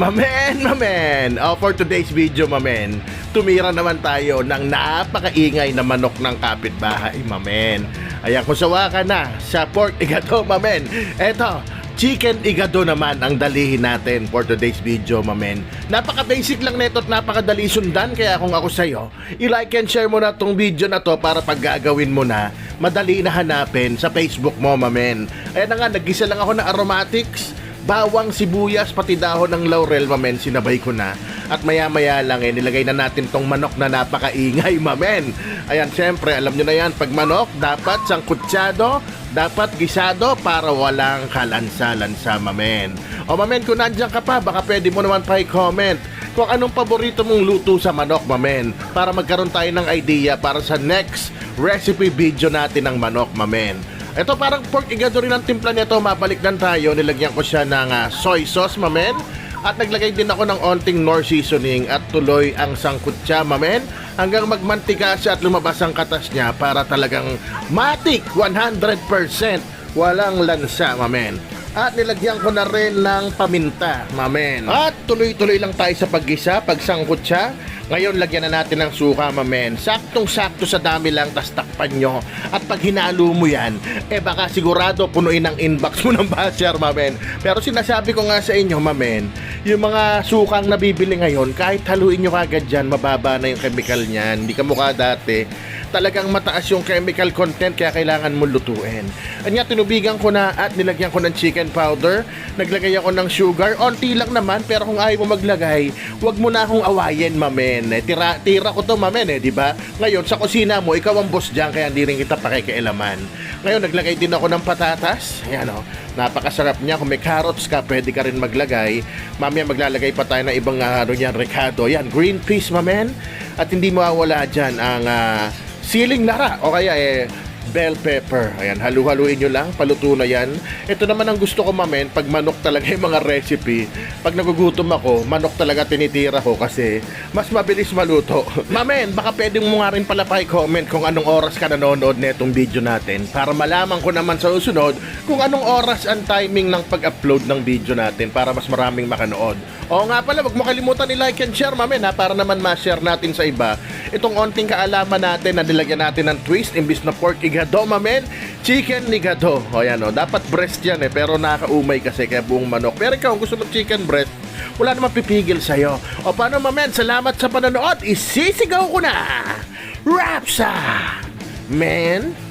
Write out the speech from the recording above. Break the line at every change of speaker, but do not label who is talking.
Mamen, mamen! Oh, for today's video, mamen, tumira naman tayo ng napakaingay na manok ng kapitbahay, mamen. Ayan, kung sawa ka na sa pork igado, mamen. Eto, chicken igado naman ang dalihin natin for today's video, mamen. Napaka-basic lang nito at napakadali sundan, kaya kung ako sa'yo, i-like and share mo na tong video na to para pag gagawin mo na, madali na hanapin sa Facebook mo, mamen. Ayan na nga, nagisa lang ako ng aromatics, bawang, sibuyas, pati dahon ng laurel, mamen, sinabay ko na. At maya-maya lang eh, nilagay na natin tong manok na napakaingay, mamen. Ayan, syempre, alam nyo na yan, pag manok, dapat sangkutsado, dapat gisado para walang kalansa-lansa, mamen. O mamen, kung nandiyan ka pa, baka pwede mo naman pa i-comment kung anong paborito mong luto sa manok, mamen. Para magkaroon tayo ng idea para sa next recipe video natin ng manok, mamen. Ito parang pork igado rin ang timpla nito. Mabalik lang tayo. Nilagyan ko siya ng ah, soy sauce, mamen. At naglagay din ako ng onting nor seasoning at tuloy ang sangkutsa, mamen. Hanggang magmantika siya at lumabas ang katas niya para talagang matik 100%. Walang lansa, mamen. At nilagyan ko na rin ng paminta, mamen. At tuloy-tuloy lang tayo sa paggisa, pagsangkot siya. Ngayon, lagyan na natin ng suka, mamen. Saktong-sakto sa dami lang, tas takpan nyo. At pag hinalo mo yan, eh baka sigurado punuin ang inbox mo ng basher, mamen. Pero sinasabi ko nga sa inyo, mamen, yung mga sukang nabibili ngayon, kahit haluin nyo kagad dyan, mababa na yung chemical niyan. Hindi ka mukha dati talagang mataas yung chemical content kaya kailangan mo lutuin. Anya tinubigan ko na at nilagyan ko ng chicken powder, naglagay ako ng sugar, onti lang naman pero kung ayaw mo maglagay, wag mo na akong awayin, mamen. Eh, tira, tira ko to, mamen, eh, di ba? Ngayon, sa kusina mo, ikaw ang boss dyan kaya hindi rin kita pakikialaman. Ngayon, naglagay din ako ng patatas. Ayan o, napakasarap niya. Kung may carrots ka, pwede ka rin maglagay. Mamaya maglalagay pa tayo ng ibang ah, ano yan, recado. Yan, green peas, mamen. At hindi mawawala dyan ang ah, siling nara o kaya eh bell pepper. Ayan, halu-haluin nyo lang, paluto na yan. Ito naman ang gusto ko mamen, pag manok talaga yung mga recipe. Pag nagugutom ako, manok talaga tinitira ko kasi mas mabilis maluto. mamen, baka pwede mo nga rin pala pa-comment kung anong oras ka nanonood na itong video natin para malaman ko naman sa susunod kung anong oras ang timing ng pag-upload ng video natin para mas maraming makanood. Oo nga pala, wag mo kalimutan i-like and share mamen ha, para naman ma-share natin sa iba itong onting kaalaman natin na nilagyan natin ng twist imbis na pork igado mamen, chicken igado. O yan o, dapat breast yan eh, pero nakakaumay kasi kaya buong manok. Pero ikaw, kung gusto mo chicken breast, wala namang pipigil sa'yo. O paano mamen, salamat sa panonood, isisigaw ko na! Rapsa! Man!